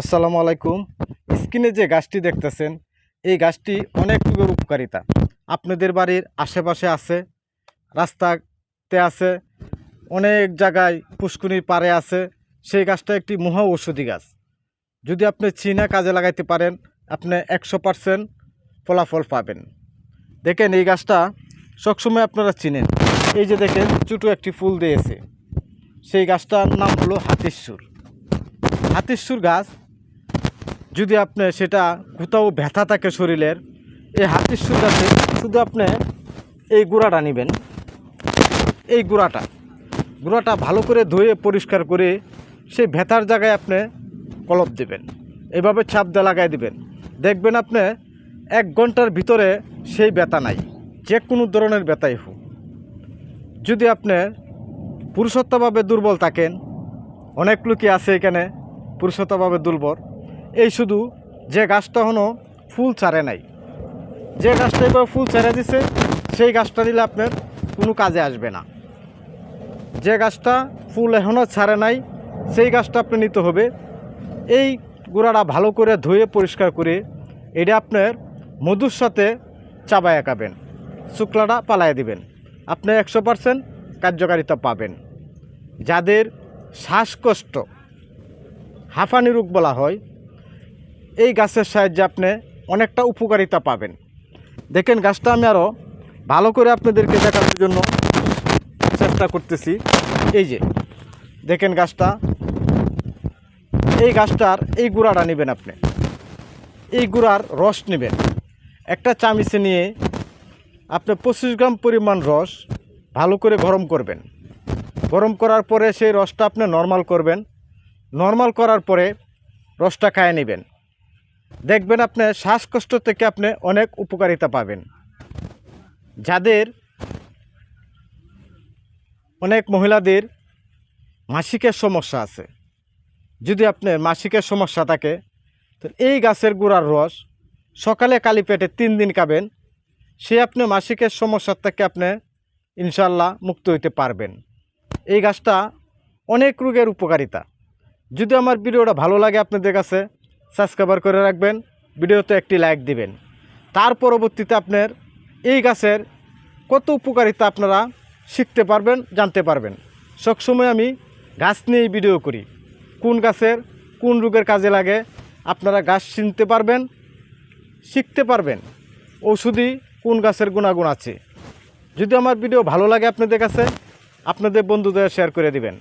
আসসালামু আলাইকুম। স্ক্রিনে যে গাছটি দেখতেছেন, এই গাছটি অনেক রোগের উপকারিতা। আপনাদের বাড়ির আশেপাশে আছে, রাস্তাতে আছে, অনেক জায়গায় পুষ্কুনির পাড়ে আছে। সেই গাছটা একটি মহা ঔষধি গাছ। যদি আপনি চীনা কাজে লাগাইতে পারেন, আপনি একশো পারসেন্ট ফলাফল পাবেন। দেখেন, এই গাছটা সবসময় আপনারা চিনেন। এই যে দেখেন, ছোটো একটি ফুল দিয়েছে। সেই গাছটার নাম হলো হাতির হাতির গাছ যদি আপনি সেটা কোথাও ব্যথা থাকে শরীরের, এই হাতির গাছে শুধু আপনি এই গুঁড়াটা নেবেন। এই গুঁড়াটা। গুঁড়াটা ভালো করে ধুয়ে পরিষ্কার করে সেই ব্যথার জায়গায় আপনি কলপ দেবেন। এভাবে ছাপ দিয়ে লাগাই দিবেন। দেখবেন আপনি এক ঘণ্টার ভিতরে সেই ব্যথা নাই, যে কোনো ধরনের ব্যথাই হোক। যদি আপনি পুরুষত্বভাবে দুর্বল থাকেন, অনেক লোকই আছে এখানে পুরুষত্বভাবে দুর্বল। এই শুধু যে গাছটা হনো ফুল ছাড়ে নাই। যে গাছটা এবার ফুল ছেড়ে দিছে, সেই গাছটা দিলে আপনার কোনো কাজে আসবে না। যে গাছটা ফুল এখনও ছাড়ে নাই, সেই গাছটা আপনি নিতে হবে। এই গুঁড়াটা ভালো করে ধুয়ে পরিষ্কার করে এটা আপনার মধুর সাথে চাবায় একাবেন শুক্লাটা পালায় দিবেন। আপনি একশো পারসেন্ট কার্যকারিতা পাবেন। যাদের শ্বাসকষ্ট, হাঁফানি রোগ বলা হয় এই গাছের সাহায্যে আপনি অনেকটা উপকারিতা পাবেন। দেখেন গাছটা আমি আরও ভালো করে আপনাদেরকে দেখানোর জন্য চেষ্টা করতেছি। এই যে, দেখেন গাছটা। এই গাছটার এই গুঁড়াটা নেবেন আপনি। এই গুঁড়ার রস নেবেন। একটা চামিচে নিয়ে আপনি পঁচিশ গ্রাম পরিমাণ রস ভালো করে গরম করবেন। গরম করার পরে সেই রসটা আপনি নর্মাল করবেন। নর্মাল করার পরে রসটা খায় নেবেন। দেখবেন আপনি শ্বাসকষ্ট থেকে আপনি অনেক উপকারিতা পাবেন। যাদের অনেক মহিলাদের মাসিকের সমস্যা আছে, যদি আপনার মাসিকের সমস্যা থাকে, তো এই গাছের গুঁড়ার রস সকালে কালি পেটে তিন দিন খাবেন, সে আপনি মাসিকের সমস্যার থেকে আপনি ইনশাল্লাহ মুক্ত হইতে পারবেন। এই গাছটা অনেক রোগের উপকারিতা। যদি আমার ভিডিওটা ভালো লাগে আপনাদের কাছে সাবস্ক্রাইবার করে রাখবেন, ভিডিওতে একটি লাইক দিবেন। তার পরবর্তীতে আপনার এই গাছের কত উপকারিতা আপনারা শিখতে পারবেন, জানতে পারবেন। সবসময় আমি গাছ নিয়েই ভিডিও করি। কোন গাছের কোন রোগের কাজে লাগে, আপনারা গাছ চিনতে পারবেন, শিখতে পারবেন। ওষুধি কোন গাছের গুণাগুণ আছে। যদি আমার ভিডিও ভালো লাগে আপনাদের কাছে, আপনাদের বন্ধুদের শেয়ার করে দিবেন।